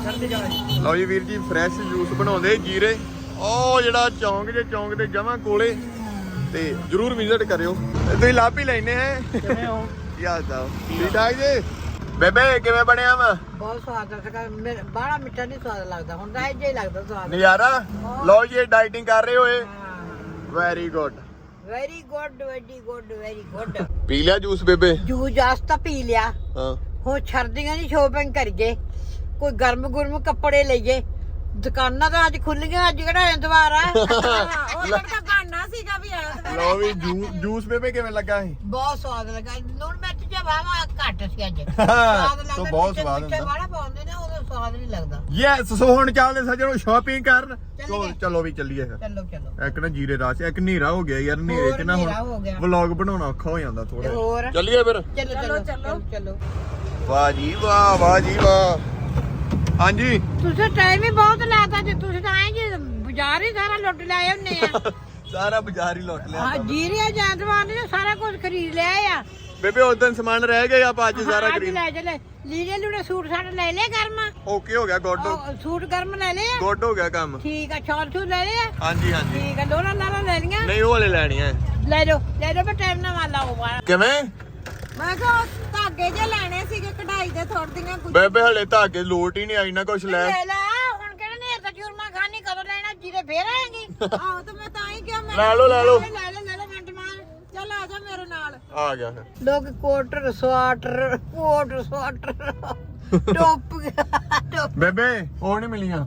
ਲਓ ਜੀ ਵੀਰ ਜੀ ਫਰੈਸ਼ ਜੂਸ ਬਣਾਉਂਦੇ ਜੀਰੇ। ਉਹ ਜਿਹੜਾ ਚੌਂਕ ਜੇ ਚੌਂਕ ਦੇ ਜਮਾਂ ਕੋਲੇ ਤੇ ਜਰੂਰ ਵਿਜ਼ਿਟ ਕਰਿਓ। ਤੁਸੀਂ ਲਾਭ ਹੀ ਲੈਨੇ ਹੈ। ਕਿਵੇਂ ਹੋ? ਹਾਲ ਚਾਲ? ਠੀਕ ਠਾਕ ਜੀ? ਬੇਬੇ ਕਿਵੇਂ ਬਣਿਆ ਵਾ? ਬਹੁਤ ਸਵਾਦ ਆ ਮੇਰਾ ਬਾਹਲਾ ਮਿੱਠਾ ਨਹੀਂ ਸਵਾਦ ਲੱਗਦਾ ਹੁਣ ਇੱਜੇ ਹੀ ਲੱਗਦਾ ਸਵਾਦ। ਨਜ਼ਾਰਾ? ਲਓ ਜੀ ਡਾਈਟਿੰਗ ਕਰ ਰਹੇ ਹੋਏ। Very good very good very good very good ਪੀ ਲਿਆ ਜੂਸ ਬੇਬੇ? ਜੂਸ ਜਾਸ ਤਾਂ ਪੀ ਲਿਆ। ਹਾਂ। ਹੁਣ ਸਰਦੀਆਂ ਦੀ ਸ਼ੋਪਿੰਗ ਕਰੀਏ। ਕੋਈ ਗਰਮ ਗੁਰਮ ਕੱਪੜੇ ਲਈਏ। ਦੁਕਾਨਾਂ ਤਾਂ ਅੱਜ ਖੁੱਲੀਆਂ ਅੱਜ ਕਿਹੜਾ ਐਤਵਾਰ ਆ? ਉਹ ਤਾਂ ਬਹਾਨਾ ਸੀਗਾ ਵੀ ਐਤਵਾਰ ਲਓ ਵੀ ਜੂਸ ਜੂਸ ਬੇਬੇ ਕਿਵੇਂ ਲੱਗਾ ਸੀ? ਬਹੁਤ ਸਵਾਦ ਲੱਗਾ। ਲੂਣ ਮਿਰਚ ਜਿਹਾ ਵਾਵਾ ਘੱਟ ਸੀ ਅੱਜ। ਸਵਾਦ ਸੋ ਬਹੁਤ ਸਵਾਦ ਹੁੰਦਾ। ਵਾਲਾ ਪਾਉਂਦੇ ਨੇ ਉਹਦਾ ਸਵਾਦ ਨਹੀਂ ਲੱਗਦਾ। ਯੈਸ ਸੋ ਹੁਣ ਚੱਲਦੇ ਸੱਜਣੋ ਸ਼ਾਪਿੰਗ ਕਰਨ। ਚਲੋ ਚੱਲੀਏ। ਚਲੋ ਵੀ ਚੱਲੀਏ। ਫਿਰ ਚਲੋ ਚਲੋ। ਇੱਕ ਨਾ ਜੀਰੇ ਰਾਸ ਇੱਕ ਹਨੇਰਾ ਹੋ ਗਿਆ ਯਾਰ ਹਨੇਰੇ ਚ ਨਾ। ਹੁਣ ਵਲੌਗ ਬਣਾਉਣਾ ਔਖਾ ਹੋ ਜਾਂਦਾ ਤੇ ਥੋੜਾ ਚੱਲੀਏ ਫਿਰ। ਚਲੋ। ਚਲੋ। ਚਲੋ। ਵਾਹ ਜੀ ਵਾਹ ਵਾਹ ਜੀ ਵਾਹ। ਹਾਂਜੀ। ਤੁਸੀਂ ਟਾਈਮ ਹੀ ਬਹੁਤ ਲਾਤਾ ਜੇ ਤੁਸੀਂ ਤਾਂ ਆਏ ਜੀ ਬਾਜ਼ਾਰ ਹੀ ਸਾਰਾ ਲੁੱਟ ਲਾਏ ਹੁੰਨੇ ਆ। ਸਾਰਾ ਬਾਜ਼ਾਰ ਹੀ ਲੁੱਟ ਲਿਆ ਹਾਂ ਜੀਰੀਆ ਜਾਂਦਵਾਨ ਨੇ ਸਾਰਾ ਕੁਝ ਖਰੀਦ ਲਿਆ ਆ। ਬੇਬੇ ਉਦੋਂ ਸਮਾਨ ਰਹਿ ਗਿਆ ਆਪਾਂ ਅੱਜ ਸਾਰਾ ਖਰੀਦ ਲੈ ਚਲੇ ਲੀੜੇ ਲੂੜੇ ਸੂਟ ਸਾਟ ਲੈ ਲਿਆ ਗਰਮ ਓਕੇ ਹੋ ਗਿਆ ਗੁੱਡ। ਉਹ ਸੂਟ ਗਰਮ ਲੈ ਲਿਆ ਗੁੱਡ ਹੋ ਗਿਆ ਕੰਮ। ਠੀਕ ਆ ਛੋਲ ਛੂ ਲੈ ਲਿਆ ਹਾਂਜੀ ਹਾਂਜੀ। ਠੀਕ ਆ ਦੋਨਾਂ ਨਾਲਾਂ ਲੈ ਲੀਆਂ ਨਹੀਂ ਉਹ ਵਾਲੇ ਲੈਣੀਆਂ ਲੈ ਲਓ ਲੈ ਲਓ ਪਰ ਟਾਈਮ ਨਾ ਵਾਲਾ ਹੋਵਾ ਕਿਵੇਂ? ਮੈਂ ਕਿਹਾ ਉਹ ਧਾਗੇ ਜੇ ਲੈਣੇ ਸੀਗੇ ਕਢਾਈ ਦੇ ਥੋੜੀਆਂ ਕੁਝ। ਬੇਬੇ ਹਲੇ ਧਾਗੇ ਲੋਟ ਹੀ ਨਹੀਂ ਆਈ ਨਾ ਕੁਛ ਲੈ। ਲੈ ਲੈ ਹੁਣ ਕਿਹੜਾ ਨੇਰ ਦਾ ਚੂਰਮਾ ਖਾਣੀ ਕਦੋਂ ਲੈਣਾ ਜੀਰੇ ਫੇਰ ਆਏਗੀ? ਆਹੋ ਤੇ ਮੈਂ ਤਾਂ ਹੀ ਕਿਹਾ ਮੈਂ ਲੈ ਲਓ ਲੈ ਲਓ। ਲੈ ਲੈ ਲੈ ਲੈ ਮਿੰਟ ਮਾਰ। ਚੱਲ ਆ ਜਾ ਮੇਰੇ ਨਾਲ। ਆ ਗਿਆ ਫਿਰ। ਲੋਕ ਕੋਟਰ ਸਵਾਟਰ ਕੋਟ ਸਵਾਟਰ। ਟੋਪ ਟੋਪ। ਬੇਬੇ ਉਹ ਨਹੀਂ ਮਿਲੀਆਂ।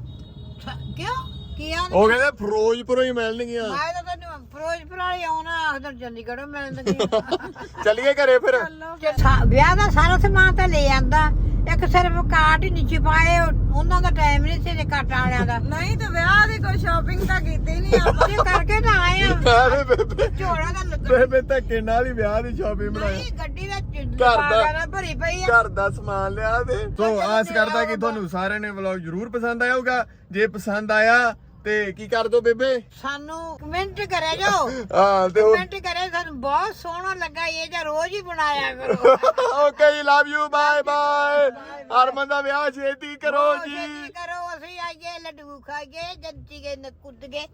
ਕਿਉਂ? ਕੀ ਆ ਉਹ ਕਹਿੰਦੇ ਫਿਰੋਜ਼ਪੁਰੋਂ ਹੀ ਮਿਲਣਗੀਆਂ ਮੈਂ ਤਾਂ ਤੈਨੂੰ ਫਿਰੋਜ਼ਪੁਰ ਵਾਲੀ ਆਉਣਾ ਆਖਦਰ ਚੰਡੀਗੜ੍ਹੋਂ ਮਿਲਣਗੇ ਚੱਲੀਏ ਘਰੇ ਫਿਰ। ਸਾ- ਵਿਆਹ ਦਾ ਸਾਰਾ ਸਮਾਨ ਤਾਂ ਲੈ ਆਂਦਾ। ਇੱਕ ਸਿਰਫ ਕਾਟ ਹੀ ਨਹੀਂ ਛਿਪਾਏ ਉਹ- ਉਹਨਾਂ ਦਾ ਟਾਈਮ ਨਹੀਂ ਸੀ ਕਾਟਾਂ ਵਾਲਿਆਂ ਦਾ। ਨਹੀਂ ਤੇ ਵਿਆਹ ਦੀ ਕੋਈ ਸ਼ਾਪਿੰਗ ਤਾਂ ਕੀਤੀ ਨਹੀਂ ਆਪਾਂ। ਇਹ ਕਰਕੇ ਤਾਂ ਆਏ ਆ। ਆਵੇ ਬੇਬੇ ਝੋਲਾ ਦਾ ਲੱਗਾ ਬੇਬੇ ਧੱਕੇ ਨਾਲ ਹੀ ਵਿਆਹ ਦੀ ਸ਼ਾਪਿੰਗ ਬਣਾਈ। ਨਹੀਂ ਗੱਡੀ ਦਾ ਘਰ ਦਾ- ਦਾ ਭਰੀ ਪਈ ਆ। ਘਰ ਦਾ ਸਮਾਨ ਲਿਆ ਤੇ ਸੋ ਆਸ ਕਰਦਾ ਕਿ ਤੁਹਾਨੂੰ ਸਾਰਿਆਂ ਨੇ ਵਲੌਗ ਜ਼ਰੂਰ ਪਸੰਦ ਆਇਆ ਹੋਊਗਾ। ਜੇ ਪਸੰਦ ਆਇਆ ਤੇ ਕੀ ਕਰ ਦੋ ਬੇਬੇ? ਸਾਨੂੰ ਕਮੈਂਟ ਕਰਿਆ ਜਾਓ ਹਾਂ ਤੇ ਉਹ ਕਮੈਂਟ ਕਰੇ ਸਾਨੂੰ ਬਹੁਤ ਸੋਹਣਾ ਲੱਗਾ ਇਹ ਜਾਂ ਰੋਜ਼ ਹੀ ਬਣਾਇਆ ਕਰੋ। Okay ji love you bye bye Harman ਦਾ ਵਿਆਹ ਛੇਤੀ ਕਰੋ ਜੀ। ਛੇਤੀ ਕਰੋ ਅਸੀਂ ਆਈਏ ਲੱਡੂ ਖਾਈਏ ਜੰਤੀ ਗਏ ਕੁੱਦ ਗਏ